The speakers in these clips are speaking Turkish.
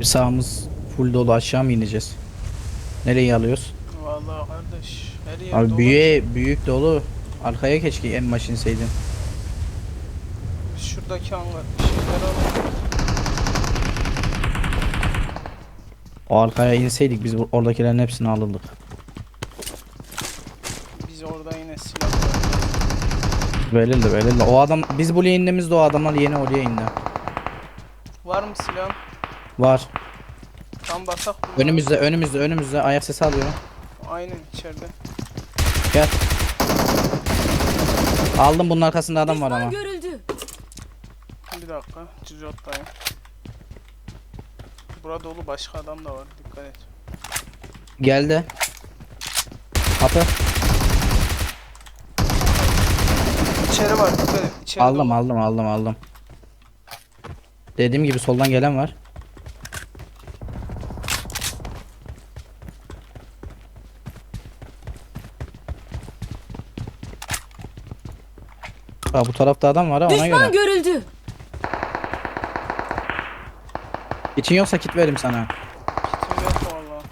Bir sağımız full dolu aşağı mı ineceğiz? Nereyi alıyoruz? Vallahi kardeş her yer Abi dolu. büyüğe büyük dolu. Arkaya keşke en baş inseydin. Şuradaki hangar bir şeyler alalım. O arkaya inseydik biz bu- oradakilerin hepsini alırdık. Biz orada yine silah var. Verildi verildi. O adam biz buraya indiğimizde o adamlar yeni oraya indi. Var mı silah? Var. Tam basak. Önümüzde önümüzde önümüzde ayak sesi alıyorum. Aynen içeride. Gel. Aldım bunun arkasında adam var ama. görüldü. Bir dakika. Cicottayım. Burada dolu başka adam da var. Dikkat et. Geldi. Kapı. İçeri var. Dikkat et. İçeri Aldım aldım aldım aldım. Dediğim gibi soldan gelen var. Aa, bu tarafta adam var ha ona Düşman göre. görüldü. İçin yoksa kit verim sana. Kitim yok valla.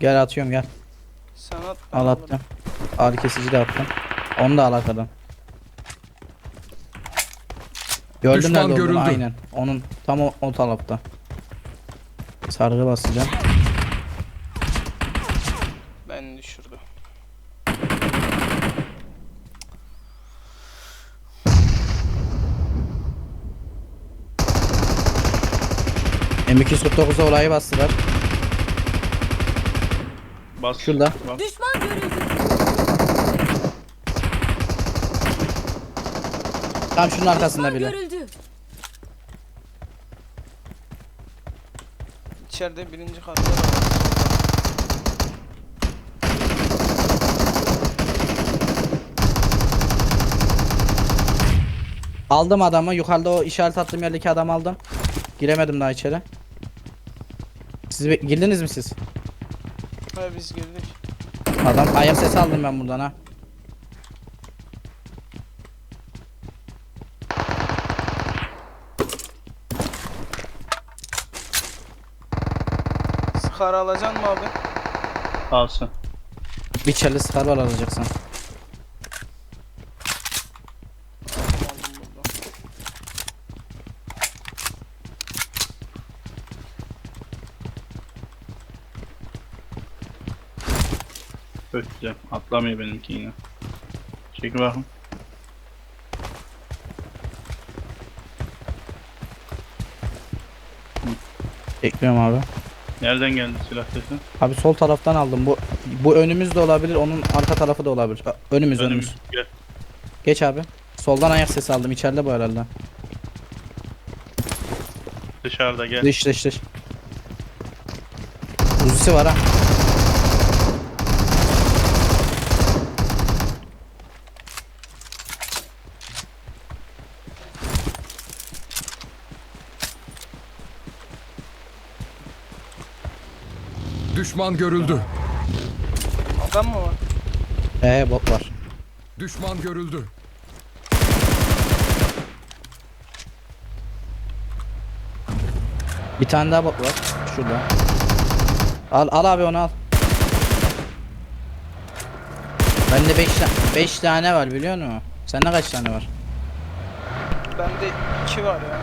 Gel atıyorum gel. Sen at. ben Al alırım. attım. Ağrı kesici de attım. Onu da al arkadan. Gördün Düşman nerede olduğunu görüldü. aynen. Onun tam o, o tarafta. Sargı basacağım. Ben düşürdü. M249'a olayı bastılar. Bas. Şurada. Bas. Düşman görüldü. Tam şunun arkasında Düşman bile. görüldü. İçeride birinci katta da var. Aldım adamı. Yukarıda o işaret attığım yerdeki adamı aldım. Giremedim daha içeri. Siz be- girdiniz mi siz? Ha biz girdik. Adam ayak sesi aldım ben buradan ha. Skar alacaksın mı abi? Alsın. Bir çeli star var alacaksın. Öteceğim. Atlamıyor benimki yine. Çekil bakın. Bekliyorum abi. Nereden geldi silah sesi? Abi sol taraftan aldım. Bu bu önümüz de olabilir. Onun arka tarafı da olabilir. Önümüz önümüz. Önümüz. Gel. Geç abi. Soldan ayak sesi aldım. İçeride bu herhalde. Dışarıda gel. Dış dış dış. Uzisi var ha. Düşman görüldü. Adam mı var? Ee bot var. Düşman görüldü. Bir tane daha bot var. Şurada. Al al abi onu al. Bende 5 5 tane var biliyor musun? Sende kaç tane var? Bende iki var ya.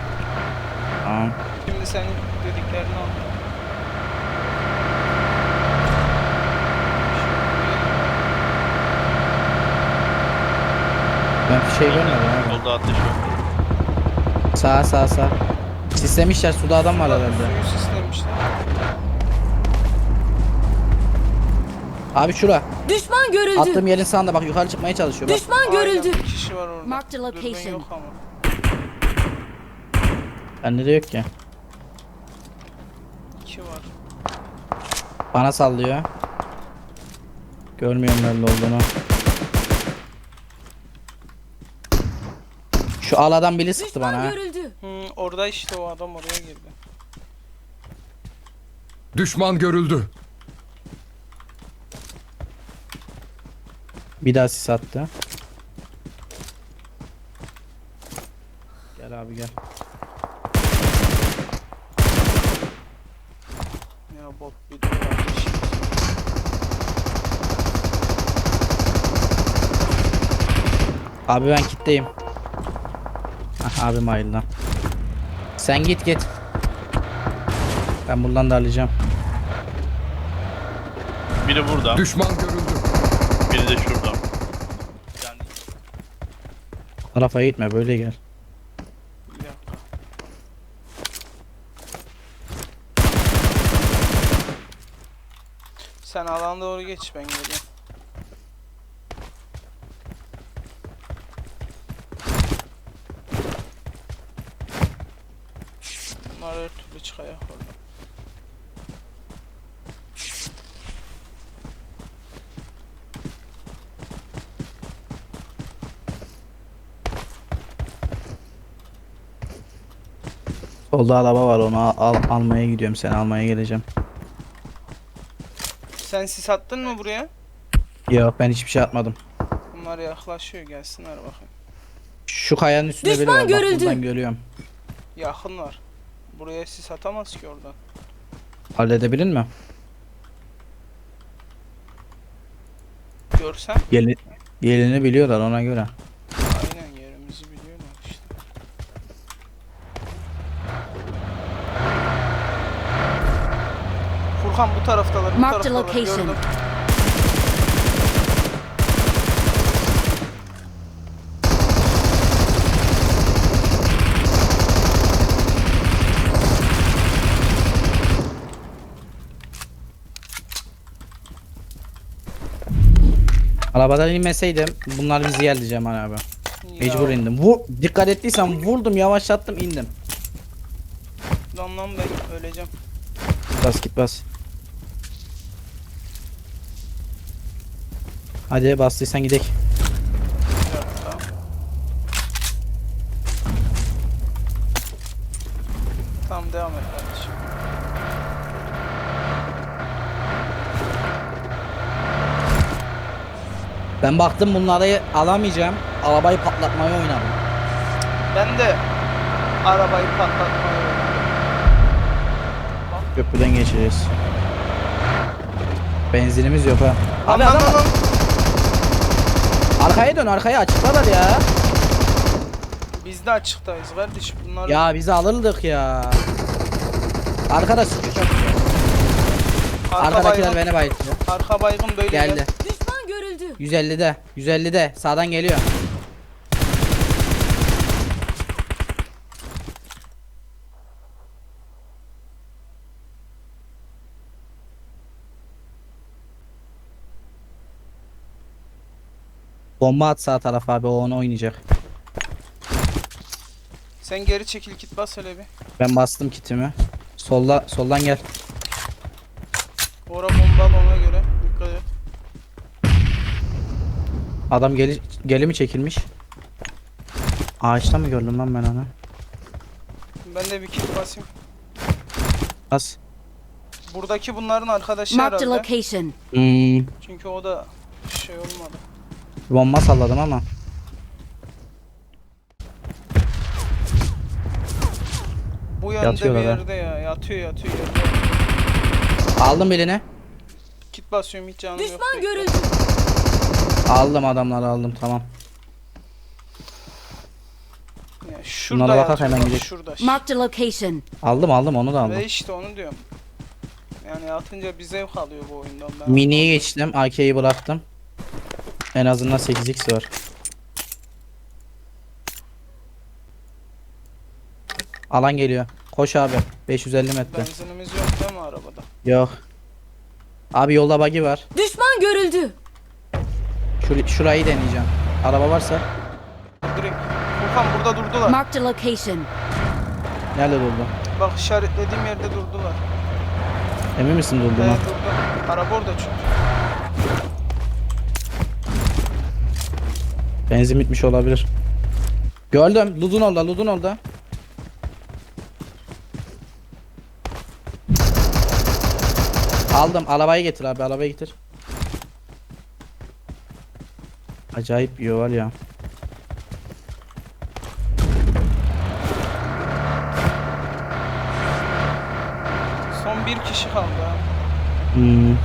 Tamam. Şimdi senin dediklerini al. Ben bir şey görmedim abi. Solda ateş var. Sağ sağ sağ. Sistemişler suda adam var herhalde. Suyu sistemişler. Abi şura. Düşman görüldü. Attığım yerin sağında bak yukarı çıkmaya çalışıyor. Bak. Düşman görüldü. Aynen, bir kişi var orada. Marked Dürbün location. yok ama. Bende de yok ki. İki var. Bana sallıyor. Görmüyorum nerede olduğunu. Şu aladan biri sıktı Düşman bana. ha. görüldü. Hı, orada işte o adam oraya girdi. Düşman görüldü. Bir daha sis attı. Gel abi gel. Bot bir de kardeşim. Abi ben kitleyim. Ah abim ayrıldı. Sen git git. Ben buradan da alacağım. Biri burada, Düşman görüldü. biri de şurada. Tarafa gitme böyle gel. Sen alana doğru geç ben geliyorum. Çıkayak orada. Solda araba var onu al, al- almaya gidiyorum seni almaya geleceğim. Sen sis attın mı buraya? Yok ben hiçbir şey atmadım. Bunlar yaklaşıyor gelsinler bakayım. Şu kayanın üstünde biri Düşman var. Bak görüldü. buradan görüyorum. Yakınlar. Buraya sis atamaz ki oradan. Halledebilir mi? Görsem Yeli, yerini biliyorlar ona göre. aynen yerimizi biliyorlar işte. Furkan bu taraftalar, bu Mark the taraftalar. location. Gördüm. Arabadan inmeseydim bunlar bizi yer diyeceğim abi. Mecbur indim. Vur, dikkat ettiysen vurdum yavaşlattım indim. Lan lan ben öleceğim. Bas git bas. Hadi bastıysan gidek. Tamam devam et kardeşim. Ben baktım bunları alamayacağım. Arabayı patlatmayı oynadım. Ben de arabayı patlatmayı öğrendim. Köprüden geçeceğiz. Benzinimiz yok ha. Abi lan adam lan. arkaya dön arkaya açıklarlar ya. Biz de açıktayız kardeşim. Bunlar Ya bizi alırdık ya. Arkada sıkıyor çok güzel. arka Arkadakiler baygın, beni bayılttı. arka baygın böyle Geldi. gel. Görüldü. 150'de. 150'de. Sağdan geliyor. Bomba at sağ tarafa abi o onu oynayacak. Sen geri çekil git bas hele bir. Ben bastım kitimi. Solda soldan gel. Ora bombalı ona göre. Dikkat et. Adam geli geli mi çekilmiş? Ağaçta mı gördüm lan ben onu? Ben de bir kit basayım. Az. Buradaki bunların arkadaşı Marked a herhalde. location. Hmm, Çünkü o da şey olmadı. bomba salladım ama. Bu yönde Yatıyorlar bir ha. yerde ya. Yatıyor yatıyor yerde. Aldım birini. Kit basıyorum hiç canım yok. Düşman görüldü. Aldım adamları aldım tamam. Ya şurada Bunlara bakak yatıyor, hemen gidelim. Şurada. Marked a location. Aldım aldım onu da aldım. Ve işte onu diyorum. Yani yatınca bir zevk alıyor bu oyundan. Ben Mini'ye geçtim. AK'yi bıraktım. En azından 8x var. Alan geliyor. Koş abi. 550 metre. Benzinimiz yok değil mi arabada? Yok. Abi yolda buggy var. Düşman görüldü. Şur şurayı deneyeceğim. Araba varsa. Direkt. Furkan burada durdular. Marked a location. Nerede durdu? Bak işaretlediğim yerde durdular. Emin misin durduğuna? Evet durdu. Araba orada çünkü. Benzin bitmiş olabilir. Gördüm. Ludun orada. Ludun orada. Aldım. Arabayı getir abi. Arabayı getir. Acayip yiyor var ya. Son bir kişi kaldı. Hmm.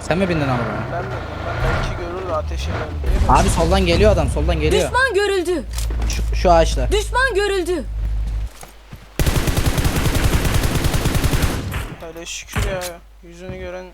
Sen mi bindin arabaya? Ben de ben belki görür ateş ederim diye. de. Abi soldan geliyor adam soldan geliyor. Düşman görüldü. Şu, şu ağaçta. Düşman görüldü. Şükür ya. Yüzünü gören